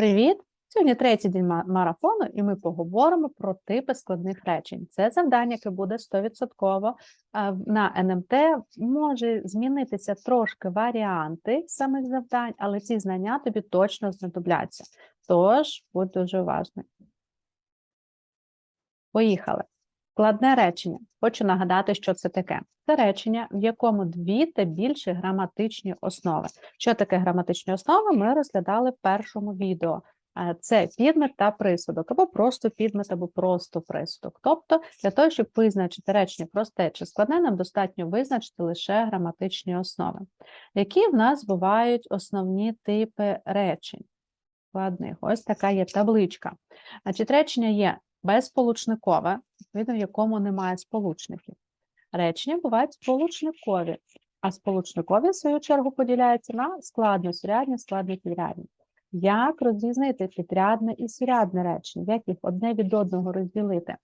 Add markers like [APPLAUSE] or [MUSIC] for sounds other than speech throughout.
Привіт! Сьогодні третій день марафону, і ми поговоримо про типи складних речень. Це завдання, яке буде 100% на НМТ. Може змінитися трошки варіанти самих завдань, але ці знання тобі точно знадобляться. Тож будь дуже уважний. Поїхали. Складне речення. Хочу нагадати, що це таке. Це речення, в якому дві та більше граматичні основи. Що таке граматичні основи, ми розглядали в першому відео. Е, Це підмет та присудок, або просто підмет, або просто присудок. Тобто, для того, щоб визначити речення просте чи складне, нам достатньо визначити лише граматичні основи. Які в нас бувають основні типи речень? Складних. Ось така є табличка. Значить, речення є безсполучникове, відповідно, в якому немає сполучників. Речення бувають сполучникові, а сполучникові, в свою чергу, поділяються на складно-сурядні, складно-підрядні. Як розрізнити підрядне і сурядне речення? Як їх одне від одного розділити?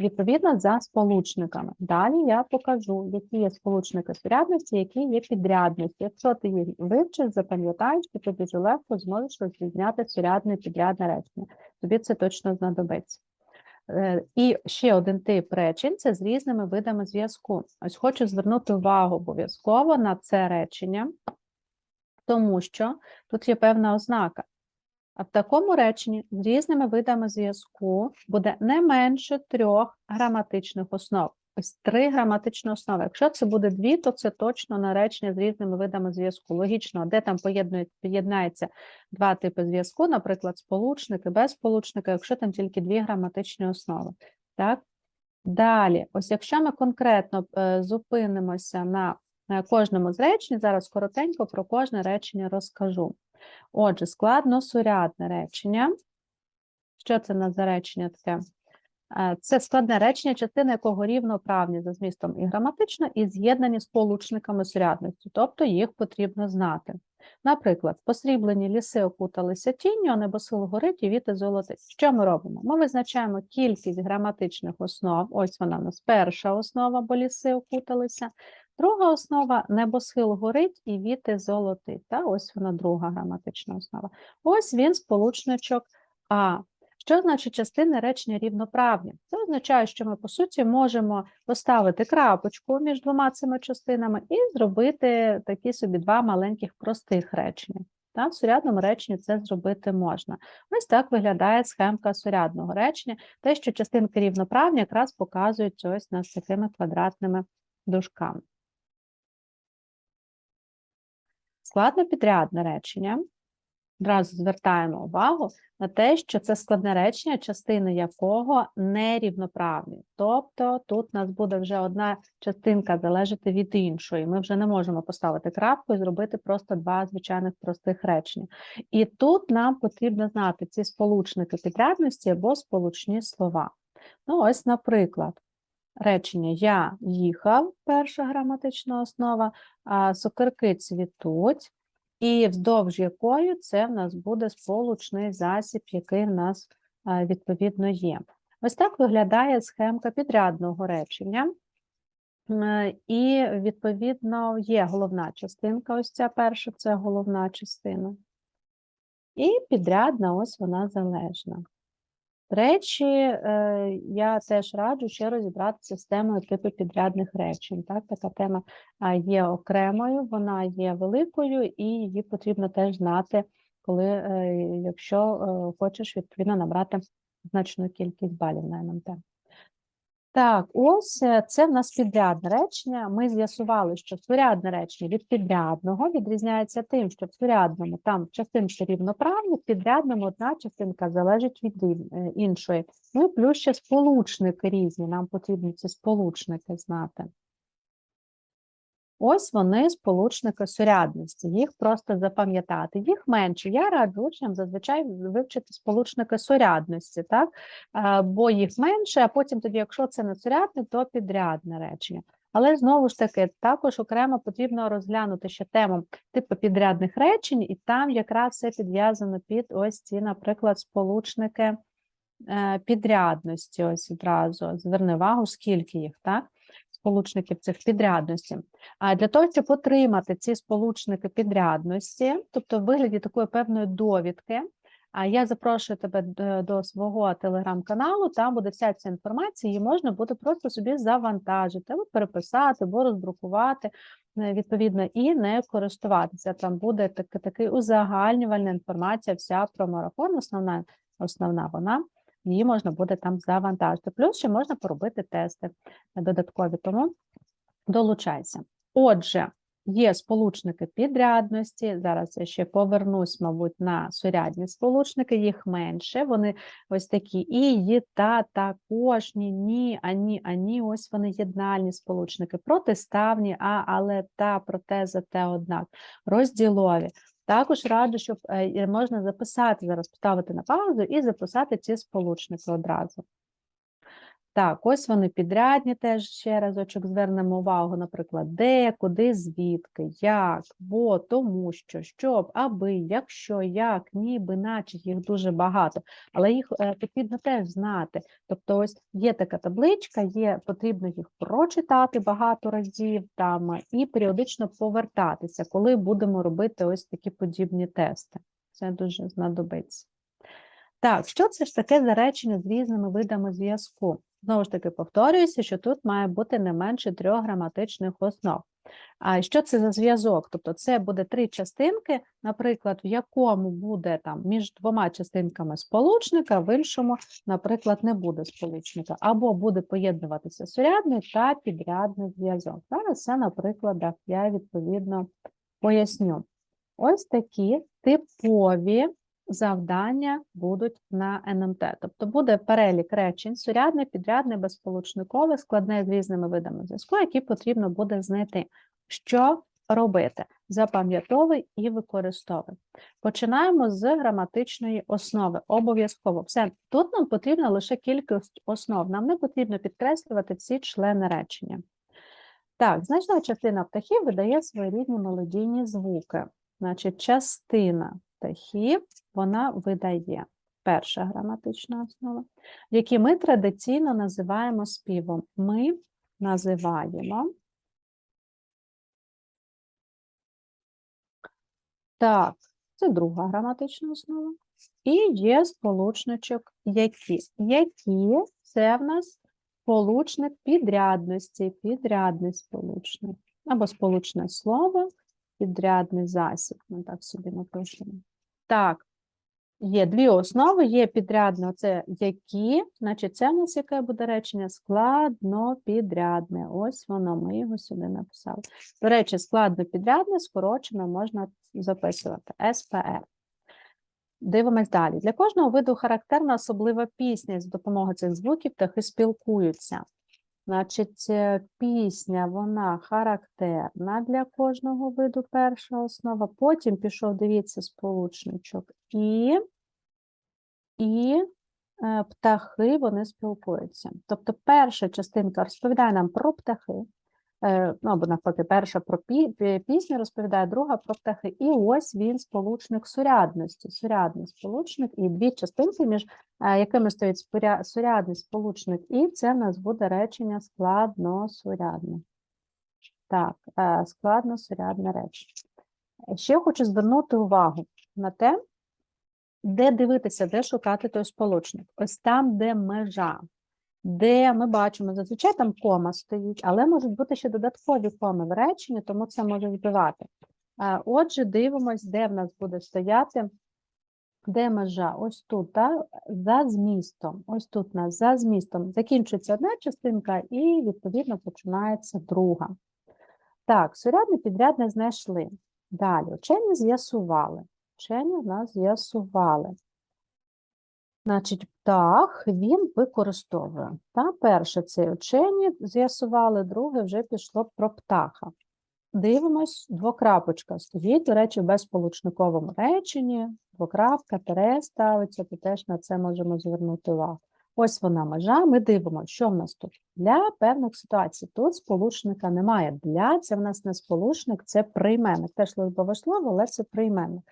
Відповідно, за сполучниками. Далі я покажу, які є сполучники сурядності, які є підрядності. Якщо ти їх вивчиш, запам'ятаєш, то ти дуже легко зможеш розрізняти сурядне і підрядне речення. Тобі це точно знадобиться. Е, І ще один тип речень це з різними видами зв'язку. Ось хочу звернути увагу обов'язково на це речення, тому що тут є певна ознака. А в такому реченні з різними видами зв'язку буде не менше трьох граматичних основ. Ось три граматичні основи. Якщо це буде дві, то це точно на речення з різними видами зв'язку. Логічно, де там поєднається два типи зв'язку, наприклад, сполучники, безсполучники, якщо там тільки дві граматичні основи. Так? Далі, ось якщо ми конкретно е, зупинимося на кожному з речень, зараз коротенько про кожне речення розкажу. Отже, складно-сурядне речення. Що це в нас за речення таке? Е, Це складне речення, частини якого рівноправні за змістом і граматично, і з'єднані сполучниками сурядності, тобто їх потрібно знати. Наприклад, посріблені ліси окуталися тінню, а небосил горить і віти золотить. Що ми робимо? Ми визначаємо кількість граматичних основ. Ось вона у нас перша основа, бо ліси окуталися. Друга основа небосхил горить і віти золотить. Та? Ось вона друга граматична основа. Ось він сполучничок А. Що значить частини речення рівноправні? Це означає, що ми, по суті, можемо поставити крапочку між двома цими частинами і зробити такі собі два маленьких простих речення. Та, в сурядному реченні це зробити можна. Ось так виглядає схемка сурядного речення. Те, що частинки рівноправні, якраз показують ось нас такими квадратними дужками. Складно-підрядне речення. Одразу звертаємо увагу на те, що це складне речення, частини якого нерівноправні. Тобто тут у нас буде вже одна частинка залежати від іншої. Ми вже не можемо поставити крапку і зробити просто два звичайних простих речення. І тут нам потрібно знати ці сполучники підрядності або сполучні слова. Ну, ось, наприклад, речення Я їхав, перша граматична основа, а сокирки цвітуть. І вздовж якої це в нас буде сполучний засіб, який в нас е, відповідно є. Ось так виглядає схемка підрядного речення. Е, І, відповідно, є головна частинка. Ось ця перша це головна частина. І підрядна, ось вона залежна. Речі, е, я теж раджу ще розібратися з темою типу підрядних речень. Так? Така тема є окремою, вона є великою, і її потрібно теж знати, коли, е, якщо е, хочеш відповідно набрати значну кількість балів на НМТ. Так, ось е, це в нас підрядне речення. Ми з'ясували, що сурядне речення від підрядного відрізняється тим, що в сурядному там частинки рівноправні, в підрядному одна частинка залежить від е, іншої. Ну і плюс ще сполучники різні. Нам потрібно ці сполучники знати. Ось вони сполучники сурядності, їх просто запам'ятати. Їх менше. Я раджу учням зазвичай вивчити сполучники сурядності, так? Бо їх менше, а потім тоді, якщо це не сурядне, то підрядне речення. Але знову ж таки, також окремо потрібно розглянути ще тему типу підрядних речень, і там якраз все підв'язано під ось ці, наприклад, сполучники е, підрядності. Ось одразу зверни увагу, скільки їх, так? Сполучників цих підрядності. А для того, щоб отримати ці сполучники підрядності, тобто в вигляді такої певної довідки, А я запрошую тебе до свого телеграм-каналу. Там буде вся ця інформація, її можна буде просто собі завантажити, або переписати, або роздрукувати е, відповідно і не користуватися. Там буде так, такий узагальнювальна інформація, вся про марафон. Основна, основна вона. Її можна буде там завантажити. Плюс ще можна поробити тести додаткові. Тому долучайся. Отже, є сполучники підрядності. Зараз я ще повернусь, мабуть, на сурядні сполучники, їх менше. Вони ось такі і, є, та, також, ні, ні, ані, ані. Ось вони єднальні сполучники. Протиставні, а, але, та, проте, зате, однак. Розділові. Також раджу, щоб е, можна записати, зараз поставити на паузу і записати ці сполучники одразу. Так, ось вони підрядні теж ще разочок звернемо увагу, наприклад, де, куди, звідки, як, бо, тому що, щоб, аби, якщо, як, ніби, наче їх дуже багато, але їх е, потрібно теж знати. Тобто, ось є така табличка, є потрібно їх прочитати багато разів там і періодично повертатися, коли будемо робити ось такі подібні тести. Це дуже знадобиться. Так, що це ж таке за речення з різними видами зв'язку? Знову ж таки, повторююся, що тут має бути не менше трьох граматичних основ. А що це за зв'язок? Тобто це буде три частинки, наприклад, в якому буде там між двома частинками сполучника, в іншому, наприклад, не буде сполучника, або буде поєднуватися сурядний та підрядний зв'язок. Зараз це на прикладах я відповідно поясню. Ось такі типові завдання будуть на НМТ. Тобто буде перелік речень, сурядне, підрядне, безсполучникове, складне з різними видами зв'язку, які потрібно буде знайти. Що робити? Запам'ятовуй і використовуй. Починаємо з граматичної основи. Обов'язково. Все, тут нам потрібна лише кількість основ. Нам не потрібно підкреслювати всі члени речення. Так, значна частина птахів видає своєрідні мелодійні звуки. Значить, частина птахів вона видає перша граматична основа, які ми традиційно називаємо співом. Ми називаємо. Так, це друга граматична основа. І є сполучничок які. Які це в нас сполучник підрядності, підрядний сполучник. Або сполучне слово, підрядний засіб. Ми так собі напишемо. Так, є дві основи, є підрядне, це які, значить, це у нас яке буде речення? Складно-підрядне. Ось воно, ми його сюди написали. До речі, складно-підрядне скорочено можна записувати СПР. Дивимось далі. Для кожного виду характерна особлива пісня. За допомогою цих звуків птахи спілкуються. Значить, е, пісня, вона характерна для кожного виду перша основа. Потім пішов, дивіться, сполучничок і, і е, птахи вони спілкуються. Тобто перша частинка розповідає нам про птахи, ну або навпаки, перша про пі- пі- пісню розповідає, друга про птахи. І ось він сполучник сурядності. Сурядний сполучник і дві частинки, між е, якими стоїть споря- сурядний сполучник і, це в нас буде речення складносурядне. Так, е, складносурядне речення. Ще хочу звернути увагу на те, де дивитися, де шукати той сполучник. Ось там, де межа, де ми бачимо, зазвичай там кома стоїть, але можуть бути ще додаткові коми в реченні, тому це може збивати. Отже, дивимось, де в нас буде стояти, де межа. Ось тут, та, за змістом. Ось тут у нас за змістом закінчується одна частинка і, відповідно, починається друга. Так, сурядне підрядне знайшли. Далі, вчені з'ясували. Вчені в нас з'ясували. Значить, птах він використовує. Та перше це вчені з'ясували, друге вже пішло про птаха. Дивимось, двокрапочка стоїть, до речі, в безполучниковому реченні, двокрапка, тире ставиться, то теж на це можемо звернути увагу. Ось вона межа, ми дивимося, що в нас тут. Для певних ситуацій тут сполучника немає. Для це в нас не сполучник, це прийменник. Теж службове слово, але це прийменник.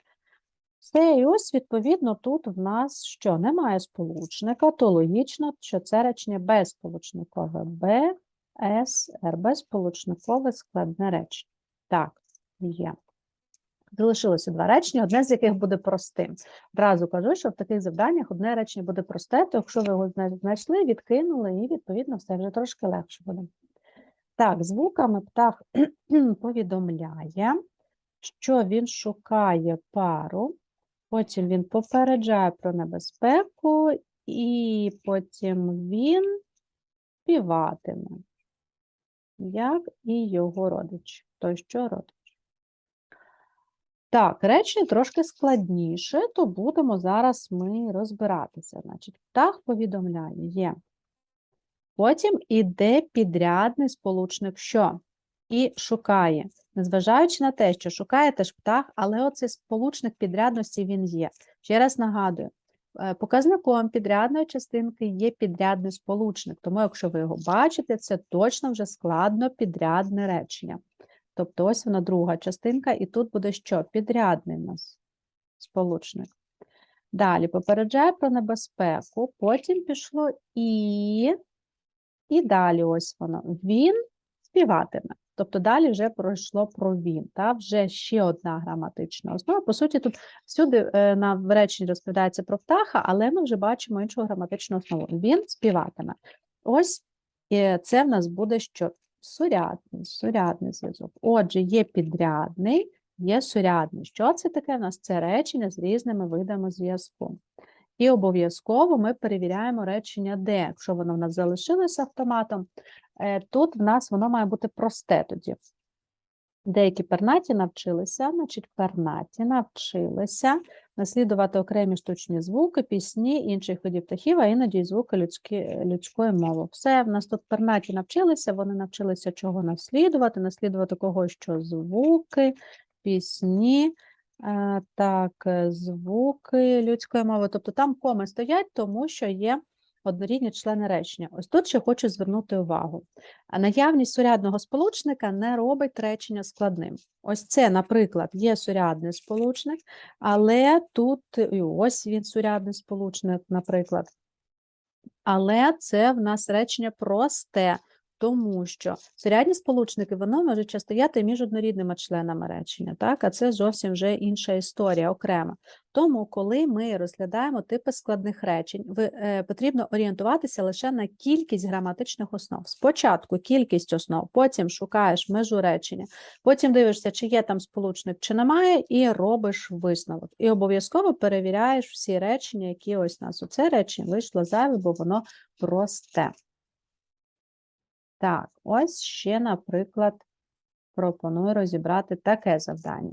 Все, і ось, відповідно, тут в нас що? Немає сполучника, то логічно, що це речення безсполучникове. Б, С, Р, безсполучникове складне речення. Так, є. Залишилося два речення, одне з яких буде простим. Одразу кажу, що в таких завданнях одне речення буде просте, то якщо ви його знайшли, відкинули, і відповідно все вже трошки легше буде. Так, звуками птах [CLEARS THROAT] повідомляє, що він шукає пару, потім він попереджає про небезпеку, і потім він співатиме, як і його родич, той, що родич. Так, речення трошки складніше, то будемо зараз ми розбиратися. Значить, птах повідомляє є. Потім іде підрядний сполучник що? І шукає. Незважаючи на те, що шукає теж птах, але оцей сполучник підрядності він є. Ще раз нагадую, е, показником підрядної частинки є підрядний сполучник. Тому, якщо ви його бачите, це точно вже складно підрядне речення. Тобто ось вона друга частинка, і тут буде що? Підрядний в нас сполучник. Далі попереджає про небезпеку, потім пішло і, і далі ось воно. Він співатиме. Тобто далі вже пройшло про він. Та? Вже ще одна граматична основа. По суті, тут всюди е, на в реченні розповідається про птаха, але ми вже бачимо іншу граматичну основу. Він співатиме. Ось е, це в нас буде що? Сурядний, сурядний зв'язок. Отже, є підрядний, є сурядний. Що це таке? У нас це речення з різними видами зв'язку. І обов'язково ми перевіряємо речення де. Якщо воно в нас залишилося автоматом, е, тут в нас воно має бути просте тоді. Деякі пернаті навчилися, значить, пернаті навчилися наслідувати окремі штучні звуки, пісні інших видів птахів, а іноді й звуки людські, людської мови. Все, в нас тут пернаті навчилися, вони навчилися чого наслідувати, наслідувати кого що звуки, пісні, е, так, е, звуки людської мови. Тобто там коми стоять, тому що є однорідні члени речення. Ось тут ще хочу звернути увагу. Наявність сурядного сполучника не робить речення складним. Ось це, наприклад, є сурядний сполучник, але тут ось він сурядний сполучник, наприклад. Але це в нас речення просте, тому що сурядні сполучники воно може часто стояти між однорідними членами речення, так? а це зовсім вже інша історія окрема. Тому, коли ми розглядаємо типи складних речень, ви, е, потрібно орієнтуватися лише на кількість граматичних основ. Спочатку кількість основ, потім шукаєш межу речення, потім дивишся, чи є там сполучник, чи немає, і робиш висновок. І обов'язково перевіряєш всі речення, які ось у нас. Оце речення вийшло зайве, бо воно просте. Так, ось ще, наприклад, пропоную розібрати таке завдання.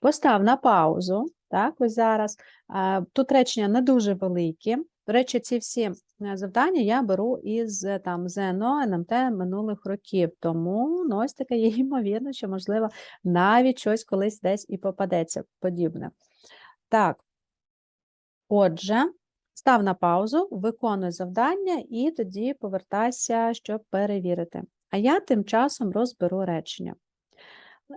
Постав на паузу, так, ось зараз. Тут речення не дуже великі. До речі, ці всі е, завдання я беру із е, там ЗНО, НМТ минулих років. Тому ну, ось таке є ймовірно, що, можливо, навіть щось колись десь і попадеться подібне. Так, отже, став на паузу, виконуй завдання і тоді повертайся, щоб перевірити. А я тим часом розберу речення.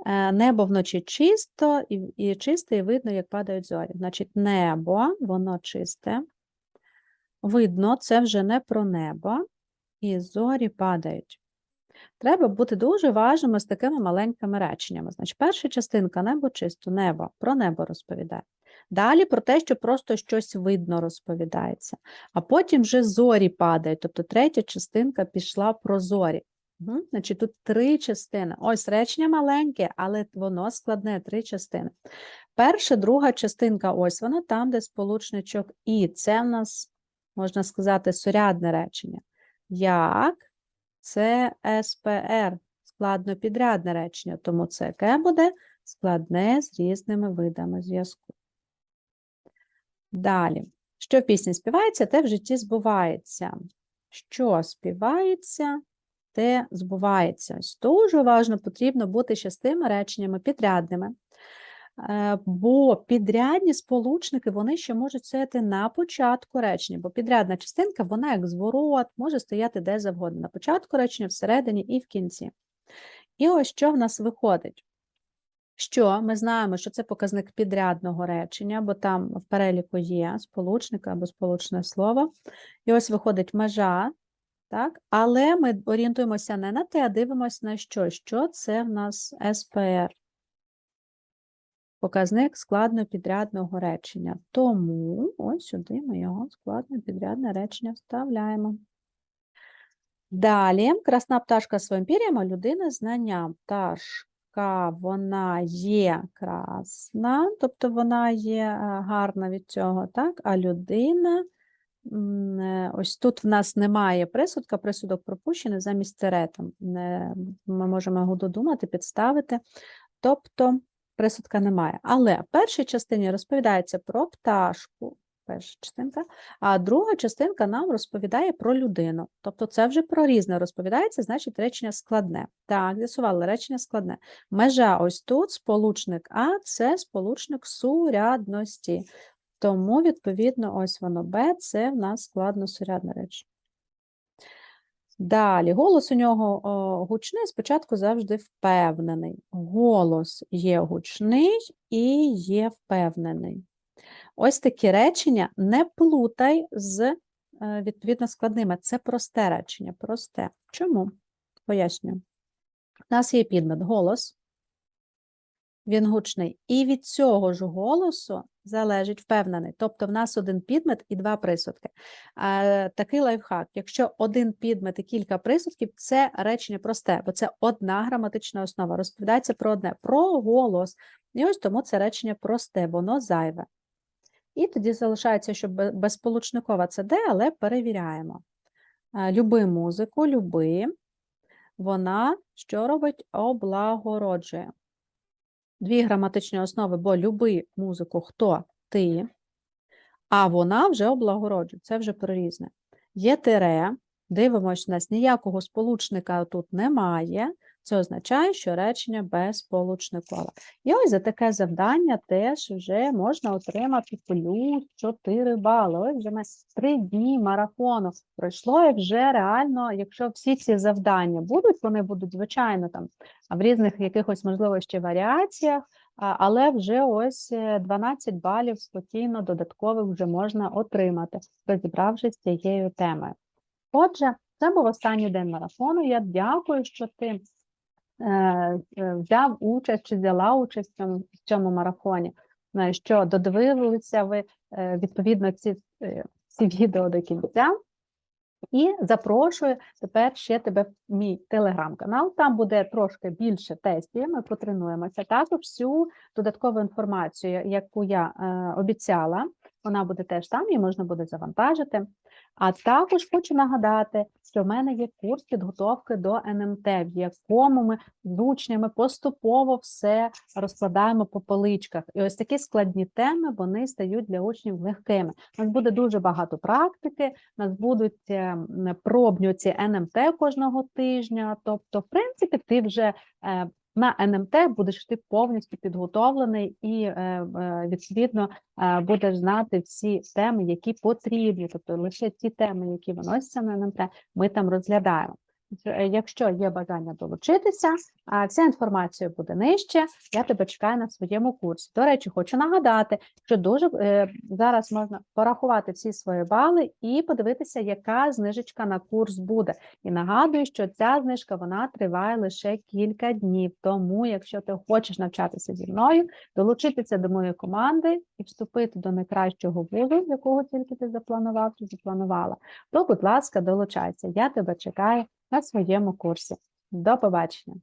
Е, Небо вночі чисто, і, і чисте, і видно, як падають зорі. Значить, небо, воно чисте. Видно, це вже не про небо, і зорі падають. Треба бути дуже уважними з такими маленькими реченнями. Значить, перша частинка небо чисто, небо, про небо розповідає. Далі про те, що просто щось видно розповідається. А потім вже зорі падають, тобто третя частинка пішла про зорі. Угу. Значить, тут три частини. Ось речення маленьке, але воно складне три частини. Перша, друга частинка, ось вона там, де сполучничок і. Це в нас, можна сказати, сурядне речення. Як це СПР, складнопідрядне речення, тому це яке буде складне з різними видами зв'язку. Далі. Що в пісні співається, те в житті збувається. Що співається, те збувається. Ось дуже уважно потрібно бути ще з тими реченнями підрядними. Е, Бо підрядні сполучники вони ще можуть стояти на початку речення, бо підрядна частинка, вона як зворот, може стояти де завгодно, на початку речення, всередині і в кінці. І ось що в нас виходить? Що ми знаємо, що це показник підрядного речення, бо там в переліку є сполучник або сполучне слово. І ось виходить межа, так? але ми орієнтуємося не на те, а дивимося на що. Що це в нас СПР? показник складнопідрядного речення. Тому ось сюди ми його складнопідрядне речення вставляємо. Далі, красна пташка своїм пір'ям, а людина знанням. Пташка, вона є красна, тобто вона є е, гарна від цього, так? А людина, е, ось тут в нас немає присудка, присудок пропущений замість тире, там не- Ми можемо його додумати, підставити. Тобто присудка немає. Але в першій частині розповідається про пташку, перша частинка, а друга частинка нам розповідає про людину. Тобто це вже про різне розповідається, значить речення складне. Так, з'ясували, речення складне. Межа ось тут, сполучник А, це сполучник сурядності. Тому, відповідно, ось воно Б, це в нас складно-сурядне речення. Далі, голос у нього о, гучний, спочатку завжди впевнений. Голос є гучний і є впевнений. Ось такі речення не плутай з е, відповідно складними. Це просте речення. Просте. Чому? Пояснюю. У нас є підмет голос, він гучний. І від цього ж голосу залежить впевнений. Тобто в нас один підмет і два присудки. Такий лайфхак. Якщо один підмет і кілька присудків, це речення просте, бо це одна граматична основа. Розповідається про одне, про голос. І ось тому це речення просте, воно зайве. І тоді залишається, що бе- безсполучникова це де, але перевіряємо. Е, Люби музику, люби. Вона що робить? Облагороджує. Дві граматичні основи, бо люби музику хто ти, а вона вже облагороджує. Це вже про різне. Є тире, дивимося, у нас ніякого сполучника тут немає. Це означає, що речення безсполучникове. І ось за таке завдання теж вже можна отримати плюс 4 бали. Ось вже ми 3 дні марафону пройшло, і вже реально, якщо всі ці завдання будуть, вони будуть, звичайно, там в різних якихось, можливо, ще варіаціях, але вже ось е, 12 балів спокійно додаткових вже можна отримати, розібравшись з цією темою. Отже, це був останній день марафону. Я дякую, що ти е, е, взяв участь чи взяла участь в цьому, марафоні, е, що додивилися ви е, відповідно ці, е, ці відео до кінця. І запрошую тепер ще тебе в мій телеграм-канал. Там буде трошки більше тестів. Ми потренуємося. Також всю додаткову інформацію, яку я е, обіцяла, вона буде теж там, її можна буде завантажити. А також хочу нагадати, що в мене є курс підготовки до НМТ, в якому ми з учнями поступово все розкладаємо по поличках. І ось такі складні теми вони стають для учнів легкими. У нас буде дуже багато практики, у нас будуть е, пробні ці НМТ кожного тижня. Тобто, в принципі, ти вже е, на НМТ будеш ти повністю підготовлений і е, е, відповідно е, будеш знати всі теми, які потрібні. Тобто лише ті теми, які виносяться на НМТ, ми там розглядаємо. Е, Якщо є бажання долучитися, вся інформація буде нижче. Я тебе чекаю на своєму курсі. До речі, хочу нагадати, що дуже е, зараз можна порахувати всі свої бали і подивитися, яка знижечка на курс буде. І нагадую, що ця знижка вона триває лише кілька днів. Тому, якщо ти хочеш навчатися зі мною, долучитися до моєї команди і вступити до найкращого вузу, якого тільки ти запланував чи запланувала, то, будь ласка, долучайся. Я тебе чекаю на своєму курсі. До побачення!